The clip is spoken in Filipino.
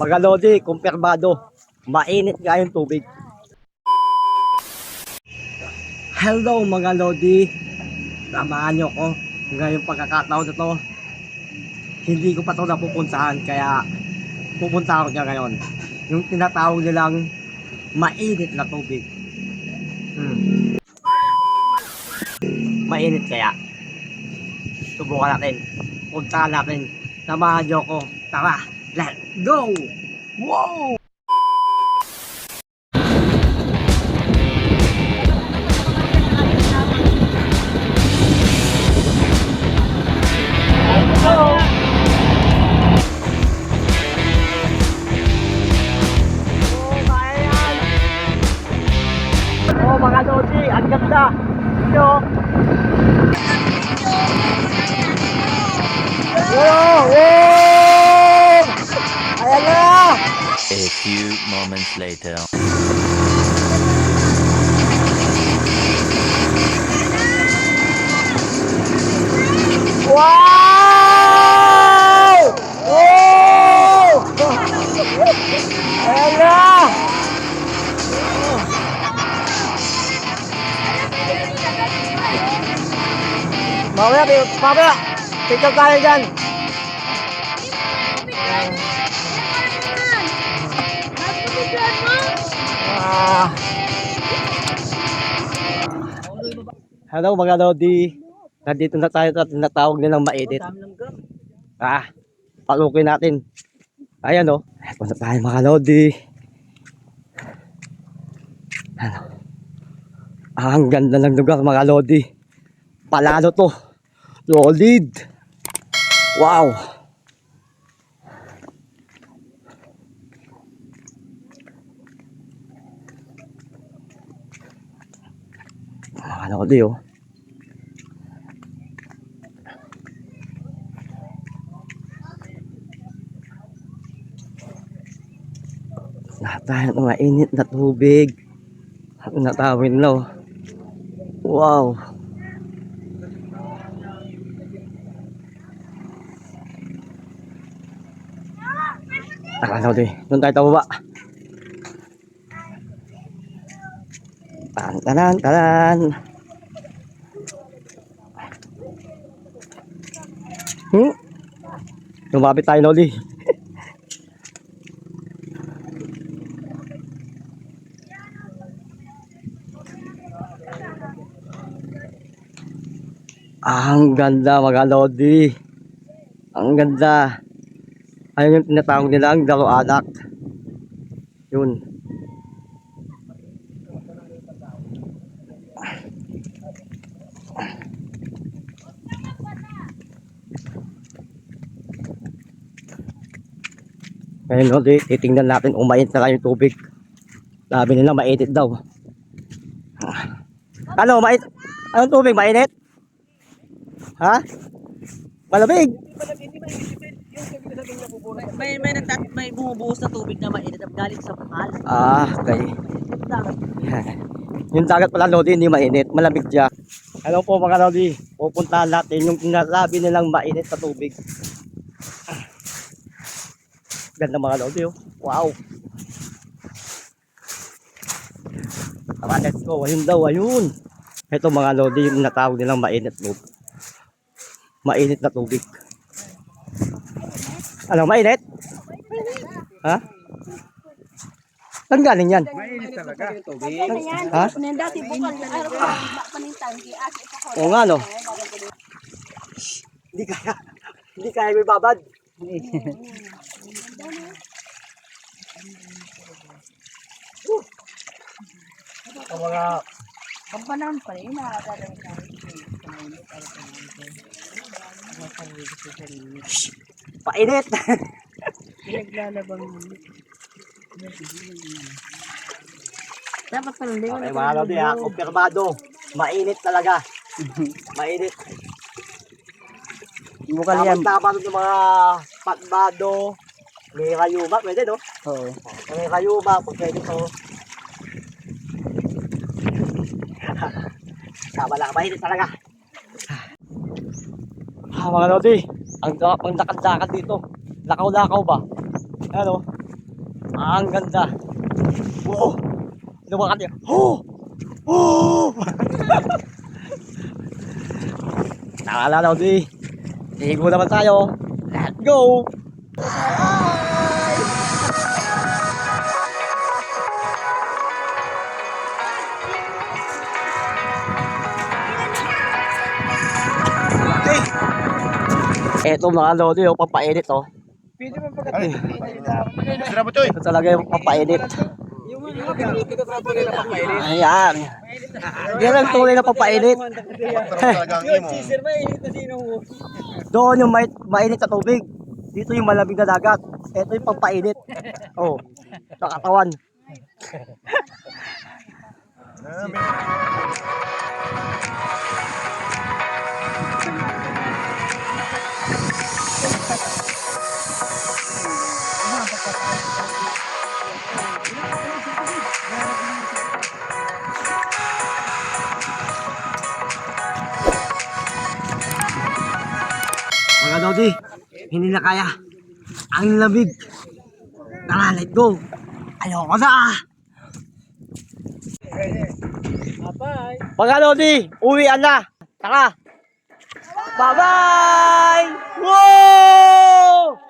Mga Lodi, kumpirmado. Mainit nga yung tubig. Hello mga Lodi. Samahan nyo ko ngayong pagkakataon na to. Hindi ko pa to napupuntahan kaya pupunta ako dyan ngayon. Yung tinatawag nilang mainit na tubig. Hmm. Mainit kaya. Subukan natin. Puntahan natin. Samahan nyo ko. Tara, let's go! Wow! Oh, mga Lodi, ang ganda! Ito! A few moments later. Wow! Wow! Ayan! Mamaya, mamaya! Picture tayo dyan! Hello mga Lodi. Nandito na tayo sa tinatawag nilang mainit. Ah, palukin natin. Ayan o. Oh. Ito na tayo mga Lodi. Ano? Ah, ang ganda ng lugar mga Lodi. Palalo to. Solid. Wow. Mga Lodi oh. Lahat tayo ng mga init na tubig. At natawin na oh. Wow. Tara na ulit. Doon tayo tababa. Tan tanan tanan. Hmm? Lumapit tayo na. Ang ganda mga Lodi. Ang ganda. Ayun yung tinatawag nila ang dalo anak. Yun. Ngayon Lodi, titingnan natin kung mainit na lang yung tubig. Sabi nila mainit daw. Ano, mainit? Anong tubig? Mainit? Ha? Malamig? May may nagtat may bumubuhos na tubig na mainit at galing sa mahal. Ah, okay. yung dagat pala Lodi, hindi mainit. Malamig siya. Hello po mga Lodi. Pupuntahan natin yung sinasabi nilang mainit sa tubig. Ganda mga Lodi oh. Wow. Tara, let's go. Ayun daw, ayun. Ito mga Lodi, yung natawag nilang mainit no. Mainit na tubig. Ano, mainit? Ha? Saan galing yan? Ha? Aki pa ko. Oo nga no. Hindi kaya. Hindi kaya may babad. Mga Kampanan pa rin nakakaroon ka. painit. Pinaglalabang mo. Dapat pa hindi mo Okay mga lodi ha, kumpirmado. Mainit talaga. Mainit. Bukal Tapos tama ng mga patbado. May kayuma, pwede no? Oo. May kayuma, kung pwede to. Tama lang, mainit talaga. Ah, mga lodi, ang, ang lakad-lakad dito. Lakaw-lakaw ba? Ano? Ang ganda. Wow. Lumakat yun. Oh! Oh! Nakala na di. Higo naman tayo. Let's go! Eto mga lodi, oh, papainit oh. Sira mo, Choy. Ito talaga yung papainit. Ayan. Yan ang tunay na papainit. Doon yung mai- mainit na tubig. Dito yung malamig na dagat. Ito yung pampainit. Oh, sa katawan. Dodi, hindi na kaya. Ang lamig. Tara, let's go. Ayoko na. Mga Dodi, uwian na. Tara. Bye-bye! Wow!